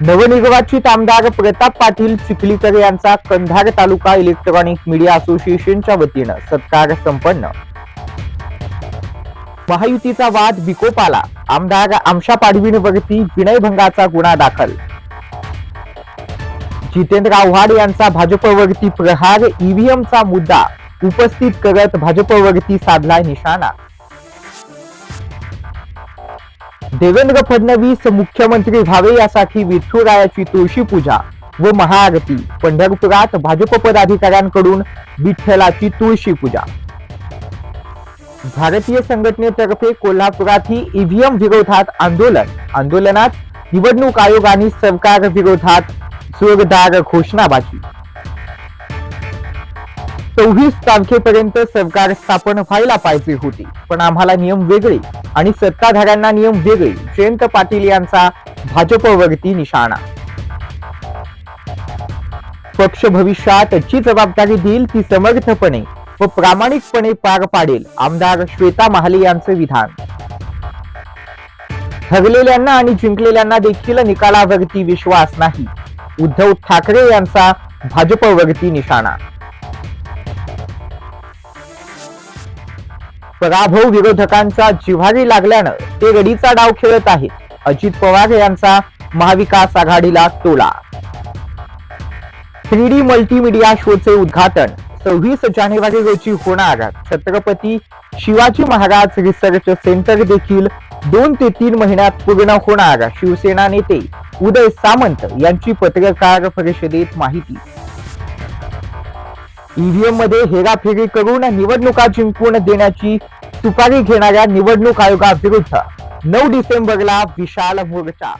नवनिर्वाचित आमदार प्रताप पाटील चिखलीकर यांचा कंधार तालुका इलेक्ट्रॉनिक मीडिया असोसिएशनच्या वतीनं सत्कार संपन्न. महायुतीचा वाद विकोपाला आमदार आमशा पाडवींवरती विनयभंगाचा गुन्हा दाखल. जितेंद्र आव्हाड यांचा भाजपवरती प्रहार ईव्हीएमचा मुद्दा उपस्थित करत भाजपवरती साधला निशाणा. देवेंद्र फडणवीस मुख्यमंत्री व्हावे यासाठी विठ्ठलरायाची तुळशी पूजा व महाआरती. पंढरपुरात भाजप पदाधिकाऱ्यांकडून विठ्ठलाची तुळशी पूजा. भारतीय संघटनेतर्फे कोल्हापुरातही ईव्हीएम विरोधात आंदोलन. आंदोलनात निवडणूक आयोग आणि सरकार विरोधात जोरदार घोषणाबाजी. सव्वीस तारखेपर्यंत सरकार स्थापन व्हायला पाहिजे होती. पण आम्हाला नियम वेगळे आणि सत्ताधाऱ्यांना नियम वेगळे. जयंत पाटील यांचा भाजपवरती निशाणा. पक्ष भविष्यात जी जबाबदारी देईल ती समर्थपणे व प्रामाणिकपणे पार पाडेल आमदार श्वेता महाले यांचे विधान. हरलेल्यांना आणि जिंकलेल्यांना देखील निकालावरती विश्वास नाही. उद्धव ठाकरे यांचा भाजपवरती निशाणा. पराभव विरोधकांचा जिव्हारी लागल्यानं ते रडीचा डाव खेळत आहेत. अजित पवार यांचा महाविकास आघाडीला टोला. थ्री डी मल्टीमीडिया शोचे उद्घाटन. सव्वीस जानेवारी रोजी होणार. छत्रपती शिवाजी महाराज रिसर्च सेंटर देखील दोन ते तीन महिन्यात पूर्ण होणार. शिवसेना नेते उदय सामंत यांची पत्रकार परिषदेत माहिती. ईव्हीएममध्ये हेराफेरी करून निवडणुका जिंकून देण्याची सुपारी घेणाऱ्या निवडणूक आयोगाविरुद्ध नऊ डिसेंबरला विशाल मोर्चा.